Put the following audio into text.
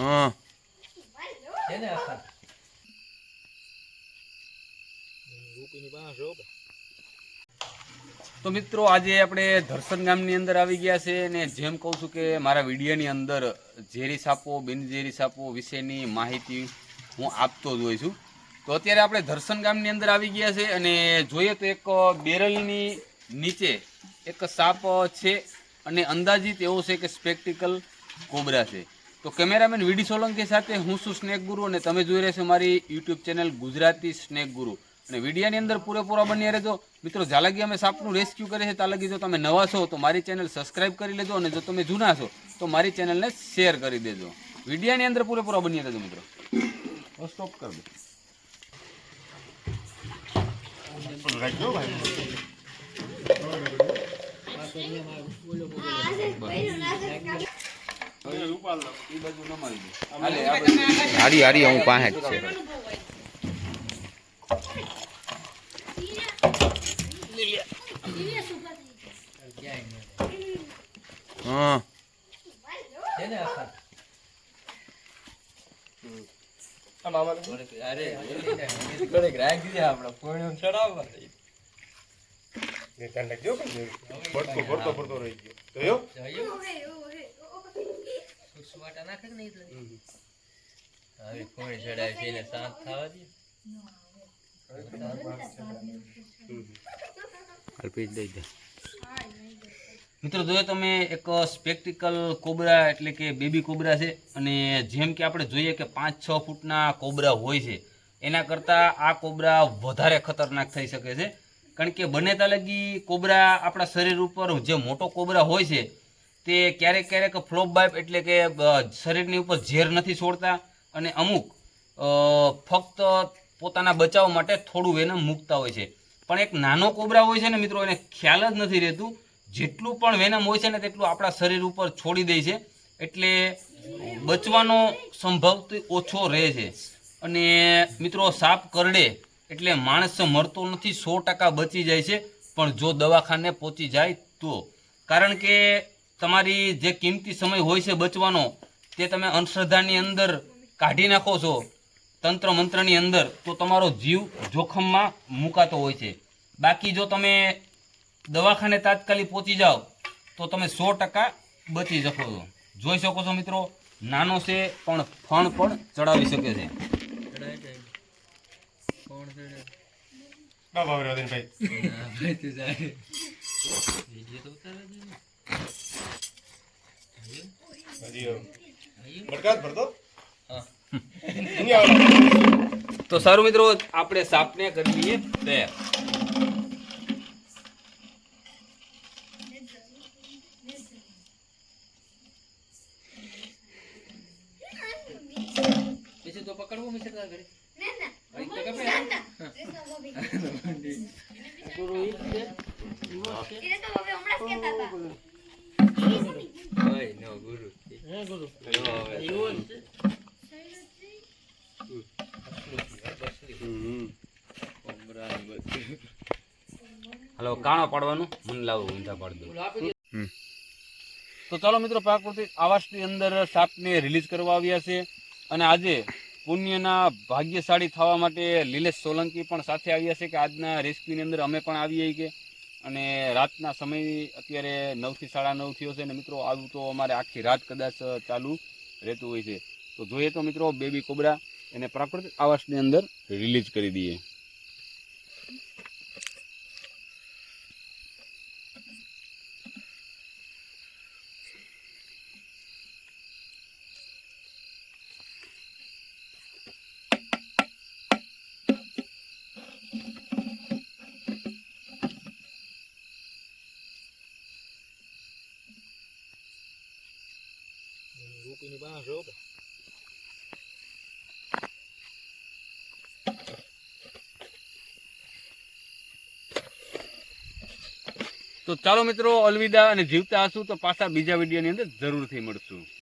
હા. તો મિત્રો આજે આપણે ધરસન ગામની અંદર આવી ગયા છે અને જેમ કહું છું કે મારા વિડીયોની અંદર ઝેરી સાપો બિનઝેરી સાપો વિશેની માહિતી હું આપતો જ હોઉં છું. તો અત્યારે આપણે ધરસન ગામની અંદર આવી ગયા છે અને જોઈએ તો એક બેરલની નીચે એક સાપ છે અને અંદાજિત એવો છે કે સ્પેક્ટિકલ કોબરા છે. તો કેમેરામેન વીડી સોલંકી સાથે હું છું સ્નેક ગુરુ અને તમે જોઈ રહ્યા છો મારી યુટ્યુબ ચેનલ ગુજરાતી સ્નેક ગુરુ. અને વિડીયાની અંદર પૂરેપૂરા બન્યા રહેજો. મિત્રો જાલાગી અમે સાપનું રેસ્ક્યુ કરે છે તાલાગી જો તમે નવા છો, તો મારી ચેનલ સબસ્ક્રાઇબ કરી લેજો અને જો તમે જૂના છો, તો મારી ચેનલને શેર કરી દેજો. વિડીયાની અંદર પૂરેપૂરા બન્યા રહેજો, મિત્રો. સ્ટોપ કરી દો. હારી હારી હું પાસે જ છે. ભરતો આખા થોડીક- અરે સુસવાટા નાખે કે નહીં હવે પોણી ચડાય છે એને શાંત થવા દે. અલ્પી દઈ દે. મિત્રો જોયો તમે એક સ્પેક્ટિકલ કોબરા એટલે કે બેબી કોબરા છે અને જેમ કે આપણે જોઈએ કે પાંચ છ ફૂટના કોબરા હોય છે એના કરતાં આ કોબરા વધારે ખતરનાક થઈ શકે છે. કારણ કે બને ત્યાં લગી કોબરા આપણા શરીર ઉપર જે મોટો કોબરા હોય છે તે ક્યારેક ક્યારેક ફ્લોપ બાઇપ એટલે કે શરીરની ઉપર ઝેર નથી છોડતા અને અમુક ફક્ત પોતાના બચાવ માટે થોડું વેનમ મૂકતા હોય છે. પણ એક નાનો કોબરા હોય છે ને મિત્રો, એને ખ્યાલ જ નથી રહેતું. જેટલું પણ વેનમ હોય છે ને તેટલું આપણા શરીર ઉપર છોડી દે છે. એટલે બચવાનો સંભવ ઓછો રહે છે. અને મિત્રો, સાપ કરડે એટલે માણસ મરતો નથી, સો ટકા બચી જાય છે. પણ જો દવાખાને પહોંચી જાય તો. કારણ કે તમારી જે કિંમતી સમય હોય છે બચવાનો તે તમે અંધશ્રદ્ધાની અંદર કાઢી નાખો છો તંત્ર મંત્રની અંદર તો તમારો જીવ જોખમમાં મુકાતો હોય છે. બાકી જો તમે દવાખાને તાત્કાલિક પહોંચી જાઓ તો તમે સો ટકા બચી શકો છો. જોઈ શકો છો મિત્રો નાનો છે પણ ફણ પણ ચડાવી શકે છે. ભાઈ તું જાય. વીડિયો તો ઉતારવા દે ને. હજી ભડકા જ ભરતો હા. નહીં આવે. તો સારું મિત્રો આપણે સાપને કરી લઈએ તૈયાર પછી તો પકડવું મિશે તારા ઘરે? ભાઈ તો કપડે. ગુરુ ઈ જ છે. ઓય, નો, હવે. કોમરાનું કાણો પાડવાનું મન લાવું, ઊંધા પાડી તો ચાલો મિત્રો, પ્રાકૃતિક આવાસની અંદર સાપને રિલીઝ કરવા આવ્યા છે અને આજે પુણ્યના ભાગ્યશાળી થવા માટે લીલેશ સોલંકી પણ સાથે આવ્યા છે કે આજના રેસ્ક્યુની અંદર અમે પણ આવીએ કે અને રાતના સમય અત્યારે નવથી સાડા નવ થયો છે અને મિત્રો આવું તો અમારે આખી રાત કદાચ ચાલુ રહેતું હોય છે. તો જોઈએ તો મિત્રો બેબી કોબરા એને પ્રાકૃતિક આવાસની અંદર રિલીઝ કરી દઈએ. તો ચાલો મિત્રો અલવિદા અને જીવતા હશું તો પાછા બીજા વિડીયોની અંદર જરૂરથી મળશું.